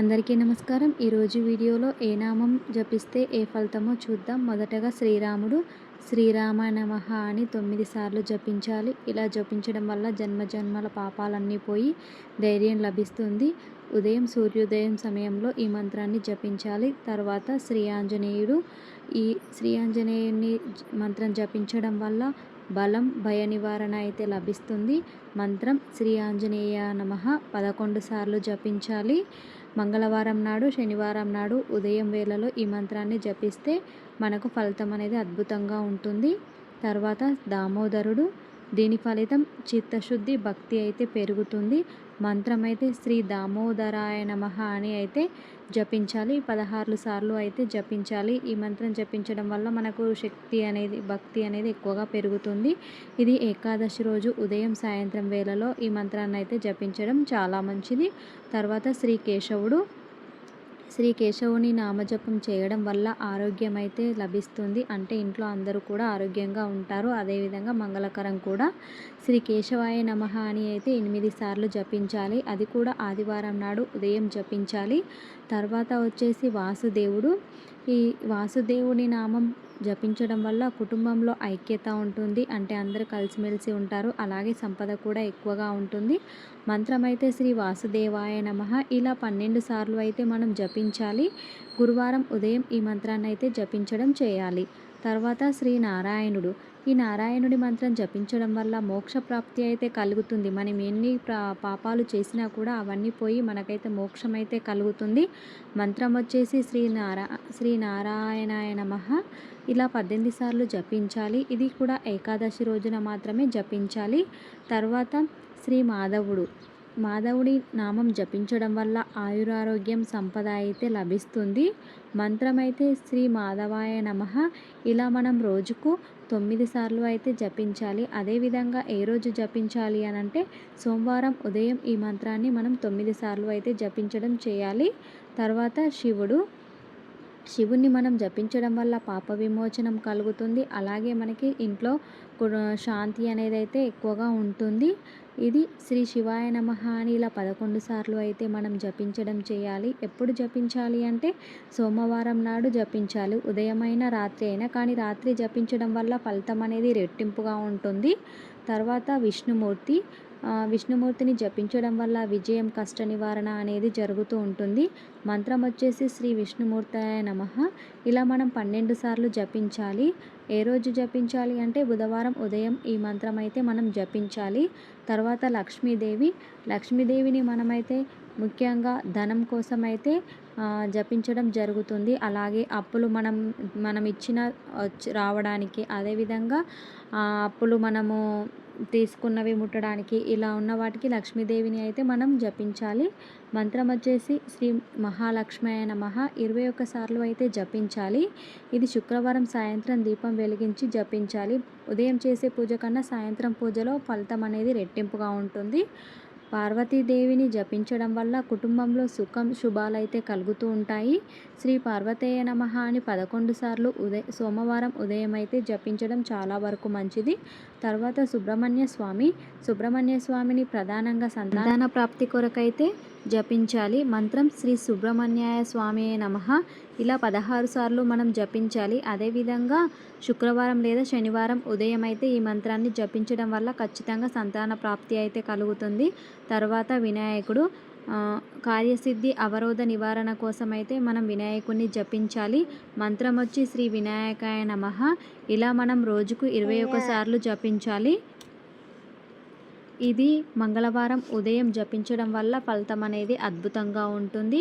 అందరికీ నమస్కారం. ఈరోజు వీడియోలో ఏ నామం జపిస్తే ఏ ఫలితమో చూద్దాం. మొదటగా శ్రీరాముడు శ్రీరామ నమః అని తొమ్మిది సార్లు జపించాలి. ఇలా జపించడం వల్ల జన్మ జన్మల పాపాలన్నీ పోయి ధైర్యం లభిస్తుంది. ఉదయం సూర్యోదయం సమయంలో ఈ మంత్రాన్ని జపించాలి. తర్వాత శ్రీ ఆంజనేయుడు ఈ శ్రీ ఆంజనేయుని మంత్రం జపించడం వల్ల బలం భయ నివారణ అయితే లభిస్తుంది. మంత్రం శ్రీ ఆంజనేయ నమ పదకొండు సార్లు జపించాలి. మంగళవారం నాడు శనివారం నాడు ఉదయం వేళలో ఈ మంత్రాన్ని జపిస్తే మనకు ఫలితం అనేది అద్భుతంగా ఉంటుంది. తర్వాత దామోదరుడు దీని ఫలితం చిత్తశుద్ధి భక్తి అయితే పెరుగుతుంది. మంత్రం అయితే శ్రీ దామోదరాయ నమ అని అయితే జపించాలి. పదహారు సార్లు అయితే జపించాలి. ఈ మంత్రం జపించడం వల్ల మనకు శక్తి అనేది భక్తి అనేది ఎక్కువగా పెరుగుతుంది. ఇది ఏకాదశి రోజు ఉదయం సాయంత్రం వేళలో ఈ మంత్రాన్ని అయితే జపించడం చాలా మంచిది. తర్వాత శ్రీ కేశవుడు శ్రీ కేశవుని నామజపం చేయడం వల్ల ఆరోగ్యం అయితే లభిస్తుంది. అంటే ఇంట్లో అందరూ కూడా ఆరోగ్యంగా ఉంటారు. అదేవిధంగా మంగళకరం కూడా శ్రీ కేశవాయ నమ అని అయితే ఎనిమిది సార్లు జపించాలి. అది కూడా ఆదివారం నాడు ఉదయం జపించాలి. తర్వాత వచ్చేసి వాసుదేవుడు. ఈ వాసుదేవుని నామం జపించడం వల్ల కుటుంబంలో ఐక్యత ఉంటుంది. అంటే అందరూ కలిసిమెలిసి ఉంటారు. అలాగే సంపద కూడా ఎక్కువగా ఉంటుంది. మంత్రం అయితే శ్రీ వాసుదేవాయ నమ. ఇలా పన్నెండు సార్లు అయితే మనం జపించాలి. గురువారం ఉదయం ఈ మంత్రాన్ని అయితే జపించడం చేయాలి. తర్వాత శ్రీ నారాయణుడు. ఈ నారాయణుడి మంత్రం జపించడం వల్ల మోక్ష ప్రాప్తి అయితే కలుగుతుంది. మనం ఎన్ని పాపాలు చేసినా కూడా అవన్నీ పోయి మనకైతే మోక్షం అయితే కలుగుతుంది. మంత్రం వచ్చేసి శ్రీ నారా శ్రీ నారాయణాయ నమ. ఇలా పద్దెనిమిది సార్లు జపించాలి. ఇది కూడా ఏకాదశి రోజున మాత్రమే జపించాలి. తర్వాత శ్రీ మాధవుడు. మాధవుడి నామం జపించడం వల్ల ఆయురారోగ్యం సంపద అయితే లభిస్తుంది. మంత్రమైతే శ్రీ మాధవాయ నమ. ఇలా మనం రోజుకు తొమ్మిది సార్లు అయితే జపించాలి. అదేవిధంగా ఏ రోజు జపించాలి అని అంటే సోమవారం ఉదయం ఈ మంత్రాన్ని మనం తొమ్మిది సార్లు అయితే జపించడం చేయాలి. తర్వాత శివుడు శివుణ్ణి మనం జపించడం వల్ల పాప విమోచనం కలుగుతుంది. అలాగే మనకి ఇంట్లో శాంతి అనేది అయితే ఎక్కువగా ఉంటుంది. ఇది శ్రీ శివాయ నమ అని ఇలా పదకొండు సార్లు అయితే మనం జపించడం చేయాలి. ఎప్పుడు జపించాలి అంటే సోమవారం నాడు జపించాలి. ఉదయమైన రాత్రి అయినా కానీ రాత్రి జపించడం వల్ల ఫలితం అనేది రెట్టింపుగా ఉంటుంది. తర్వాత విష్ణుమూర్తి విష్ణుమూర్తిని జపించడం వల్ల విజయం కష్ట నివారణ అనేది జరుగుతూ ఉంటుంది. మంత్రం వచ్చేసి శ్రీ విష్ణుమూర్తి నమ. ఇలా మనం పన్నెండు సార్లు జపించాలి. ఏ రోజు జపించాలి అంటే బుధవారం ఉదయం ఈ మంత్రం అయితే మనం జపించాలి. తర్వాత లక్ష్మీదేవి. లక్ష్మీదేవిని మనమైతే ముఖ్యంగా ధనం కోసం అయితే జపించడం జరుగుతుంది. అలాగే అప్పులు మనం మనం ఇచ్చిన రావడానికి అదేవిధంగా అప్పులు మనము తీసుకున్నవి ముట్టడానికి. ఇలా ఉన్న వాటికి లక్ష్మీదేవిని అయితే మనం జపించాలి. మంత్రం వచ్చేసి శ్రీ మహాలక్ష్మి నమః. ఇరవై ఒక్కసార్లు అయితే జపించాలి. ఇది శుక్రవారం సాయంత్రం దీపం వెలిగించి జపించాలి. ఉదయం చేసే పూజ కన్నా సాయంత్రం పూజలో ఫలితం అనేది రెట్టింపుగా ఉంటుంది. పార్వతీదేవిని జపించడం వల్ల కుటుంబంలో సుఖం శుభాలైతే కలుగుతూ ఉంటాయి. శ్రీ పార్వతేయ నమ అని పదకొండు సార్లు ఉదయ సోమవారం ఉదయం అయితే జపించడం చాలా వరకు మంచిది. తర్వాత సుబ్రహ్మణ్య స్వామి సుబ్రహ్మణ్య స్వామిని ప్రధానంగా సంతాన ప్రాప్తి కొరకైతే జపించాలి. మంత్రం శ్రీ సుబ్రహ్మణ్యాయ స్వామి నమ. ఇలా పదహారు సార్లు మనం జపించాలి. అదేవిధంగా శుక్రవారం లేదా శనివారం ఉదయం అయితే ఈ మంత్రాన్ని జపించడం వల్ల ఖచ్చితంగా సంతాన ప్రాప్తి అయితే కలుగుతుంది. తర్వాత వినాయకుడు కార్యసిద్ధి అవరోధ నివారణ కోసం అయితే మనం వినాయకుడిని జపించాలి. మంత్రం వచ్చి శ్రీ వినాయకాయ నమ. ఇలా మనం రోజుకు ఇరవై సార్లు జపించాలి. ఇది మంగళవారం ఉదయం జపించడం వల్ల ఫలితం అనేది అద్భుతంగా ఉంటుంది.